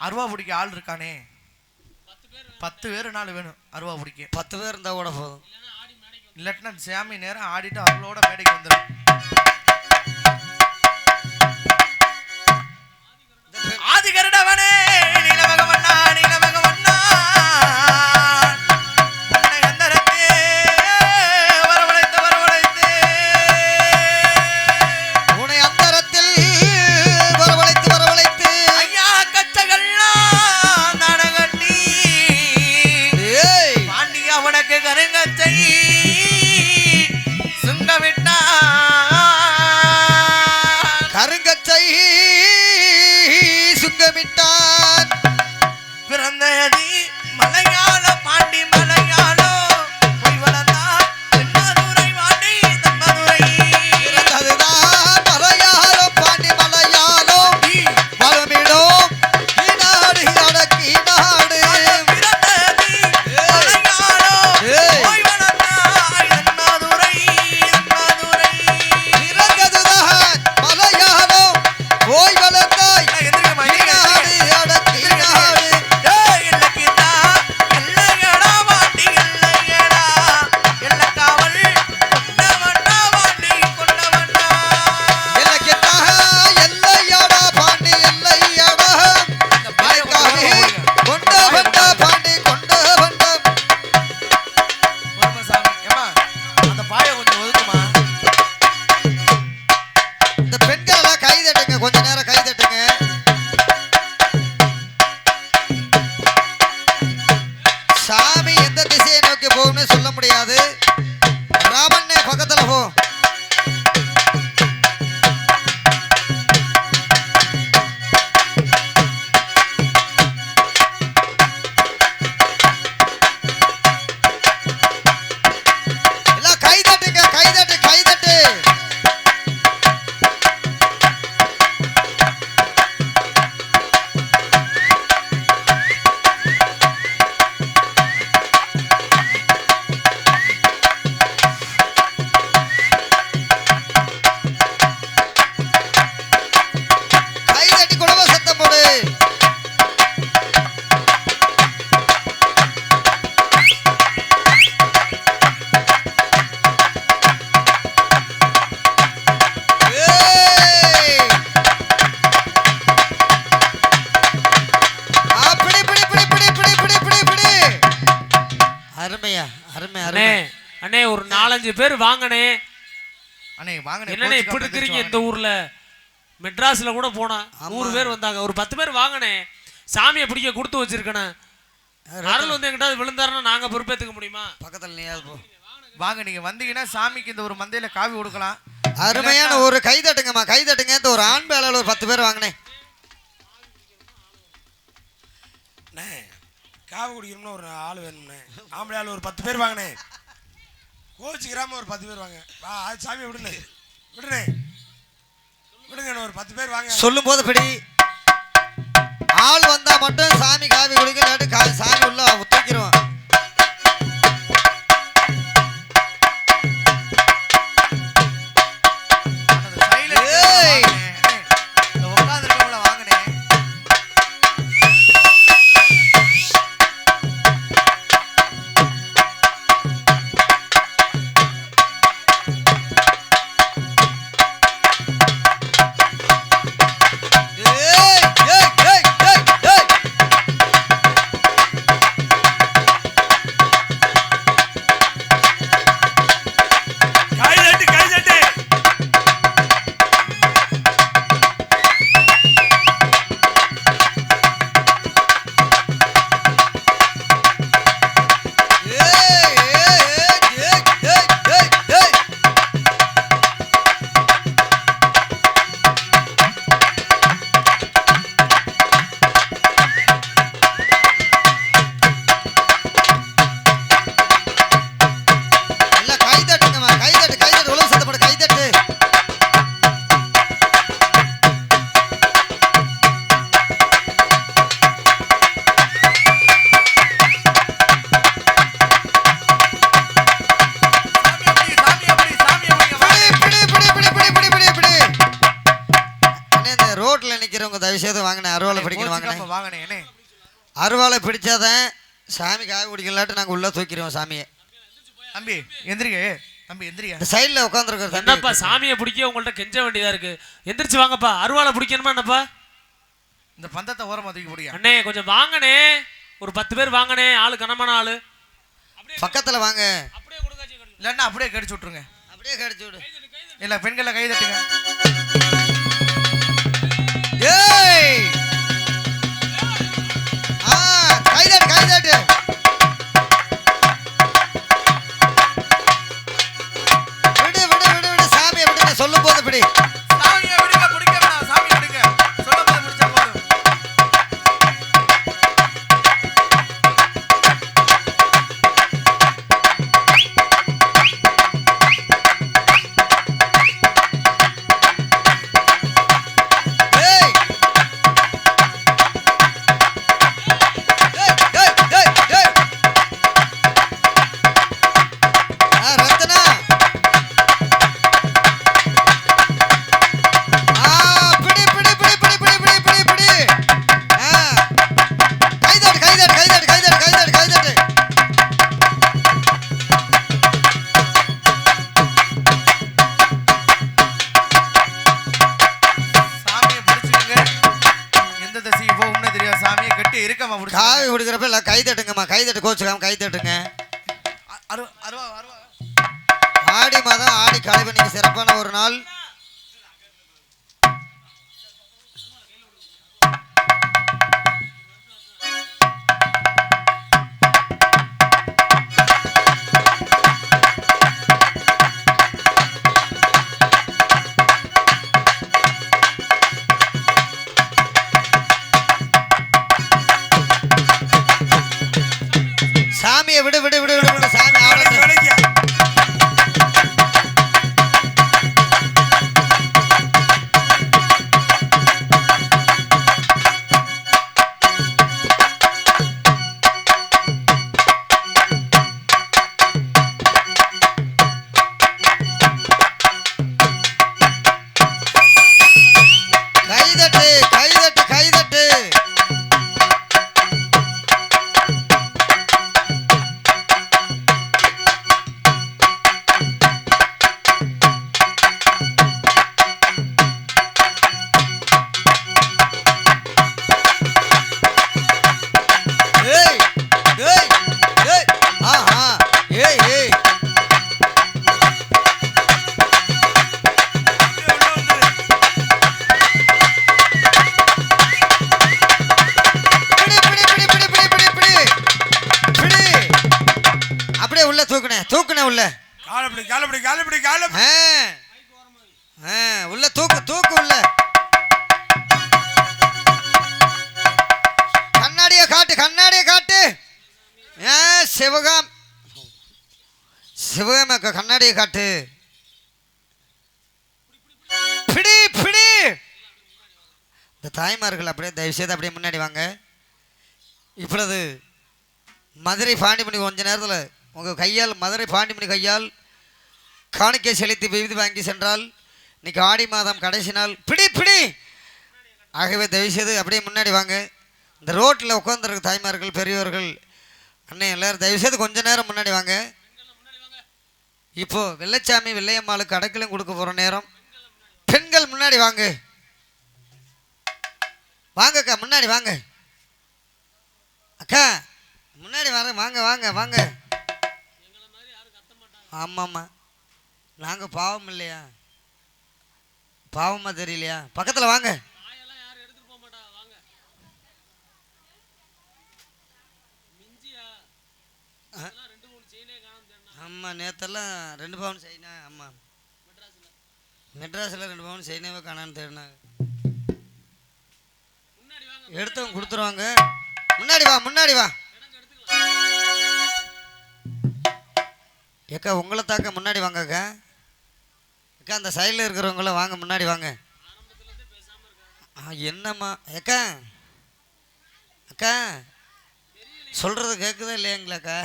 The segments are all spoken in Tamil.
அருவா பிடிக்க ஆள் இருக்கானே. பத்து பேர் நாலு வேணும் அருவா பிடிக்க. பத்து பேர் இருந்தா கூட போதும். இல்லாட்டினா சாமி நேரம் ஆடிட்டு அவளோட மேடைக்கு வந்துடும் வடக்கு நாலஞ்சு பேர் வாங்கண்ணே அண்ணே வாங்க என்னண்ணே இப்படி இருக்கிறீங்க இந்த ஊர்ல? மெட்ராஸ்ல கூட போனா நூறு பேர் வந்தாங்க. ஒரு பத்து பேர் வாங்கண்ணே சாமியை பிடிக்க கொடுத்து வச்சிருக்கேண்ணே அருள் வந்து எங்கிட்ட விழுந்தாருன்னா நாங்க பொறுப்பேத்துக்க முடியுமா? பக்கத்துல நீயாவது போ. வாங்க நீங்க வந்தீங்கன்னா சாமிக்கு இந்த ஒரு மந்தையில காவி கொடுக்கலாம். அருமையான ஒரு கை தட்டுங்கம்மா கை தட்டுங்க இந்த ஒரு ஆண் வேலையில் ஒரு பத்து பேர் வாங்கினேன் காவு குடிக்கணும்னு ஒரு ஆள் வேணும்ண்ணே. ஆம்பளை ஆள் ஒரு பத்து பேர் வாங்கண்ணே கோச்சிக்கிறாம ஒரு பத்து பேர் வாங்க. வா அது சாமி விடுங்க. விடுண்ணே விடுங்க ஒரு பத்து பேர் வாங்க. சொல்லும் போது படி. ஆள் வந்தா மட்டும் சாமி காவி குடிக்க சாமி உள்ள பிடிச்சாதான் சாமி காவி குடிக்கலாட்டு நாங்கள் உள்ளே தூக்கிடுவோம் சாமியை. தம்பி எந்திரிங்க. தம்பி எந்திரியா இந்த சைடில் உட்காந்துருக்கிற என்னப்பா சாமியை பிடிக்க உங்கள்ட்ட கெஞ்ச வேண்டியதா இருக்கு? எந்திரிச்சு வாங்கப்பா. அருவாளை பிடிக்கணுமா என்னப்பா? இந்த பந்தத்தை ஓரமா தூக்கி போடியா அண்ணே கொஞ்சம் வாங்கண்ணே. ஒரு பத்து பேர் வாங்கண்ணே. ஆளு கனமான ஆளு. பக்கத்தில் வாங்க. அப்படியே இல்லைன்னா அப்படியே கடிச்சு விட்ருங்க அப்படியே கடிச்சு விடு. இல்ல பெண்களை கை தட்டுங்க. ஏய்! கைதட்டு விடு விடு விடு விடு சாமியை விடுங்க சொல்லும் போது பிடி. குடி காவி குடிக்கிறப்ப எல்லாம் கை தட்டுங்கம்மா கை தட்டு கோச்சுக்காம கை தட்டுங்க. ஆடி மாதம் ஆடி கழிவு நீங்கள் சிறப்பான ஒரு நாள். உள்ள தூக்கு தூக்கு உள்ள. கண்ணாடிய காட்டு கண்ணாடிய காட்டு. சிவகாம். சிவகாம் கண்ணாடிய காட்டு. பிடி பிடி. இந்த தாய்மார்கள் அப்படியே தயவு செய்து அப்படியே முன்னாடி வாங்க. இப்பொழுது மதுரை பாண்டிமணி கொஞ்ச நேரத்தில் உங்கள் கையால் மதுரை பாண்டிமணி கையால் காணிக்கை செலுத்தி விவிதி வாங்கி சென்றால் இன்னைக்கு ஆடி மாதம் கடைசி நாள். பிடி பிடி! ஆகவே தயவுசெய்து அப்படியே முன்னாடி வாங்க. இந்த ரோட்டில் உட்காந்துருக்க தாய்மார்கள் பெரியவர்கள் அண்ணன் எல்லோரும் தயவுசெய்து கொஞ்ச நேரம் முன்னாடி வாங்க. இப்போது வெள்ளச்சாமி வெள்ளையம்மாளுக்கு அடைக்கலும் கொடுக்க போகிற நேரம். பெண்கள் முன்னாடி வாங்க. வாங்கக்கா முன்னாடி வாங்க. அக்கா முன்னாடி வர வாங்க வாங்க வாங்க. ஆமாம்மா. நாங்கள் பாவம் இல்லையா? பாவமாக தெரியலையா? பக்கத்தில் வாங்க. ஆமாம் நேத்தெல்லாம் ரெண்டு பவுன் செய்யினா ஆமாம் மெட்ராஸில். ரெண்டு பவுன் செய்யினாவே காணான்னு தேடினாங்க. எடுத்தவங்க கொடுத்துருவாங்க. முன்னாடி வா முன்னாடி வா. ஏக்கா உங்களை தாக்க முன்னாடி வாங்க அக்கா அந்த சைடில் இருக்கிறவங்களாம் வாங்க முன்னாடி வாங்க. என்னம்மா? அக்கா. அக்கா. சொல்கிறது கேட்குதா இல்லையாங்களாக்கா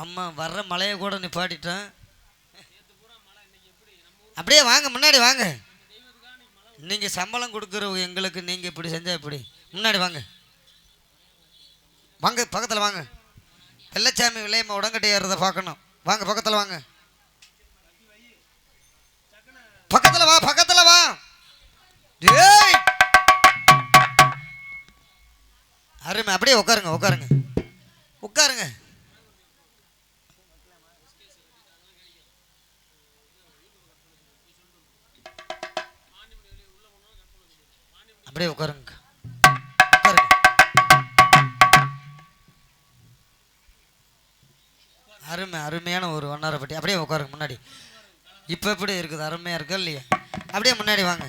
ஆமாம் வர்ற மழையை கூட நிப்பாட்டிட்டேன் அப்படியே வாங்க முன்னாடி வாங்க. நீங்கள் சம்பளம் கொடுக்குற எங்களுக்கு நீங்கள் இப்படி செஞ்சால் இப்படி முன்னாடி வாங்க. வாங்க பக்கத்தில் வாங்க. வெள்ளச்சாமி விளையம்மா உடங்கட்டை ஏறுறதை பார்க்கணும். வாங்க பக்கத்தில் வாங்க. பக்கத்துல வா பக்கத்துல வா. ஏய் அருமை அப்படியே உட்காருங்க உட்காருங்க. உட்காருங்க. அப்படியே உட்காருங்க. உட்காருங்க. அருமை அருமையான ஒரு ஒன்னாரப்பட்டி அப்படியே உட்காருங்க முன்னாடி. இப்போ எப்படி இருக்குது? அருமையாக இருக்கா? இல்லையா? அப்படியே முன்னாடி வாங்க.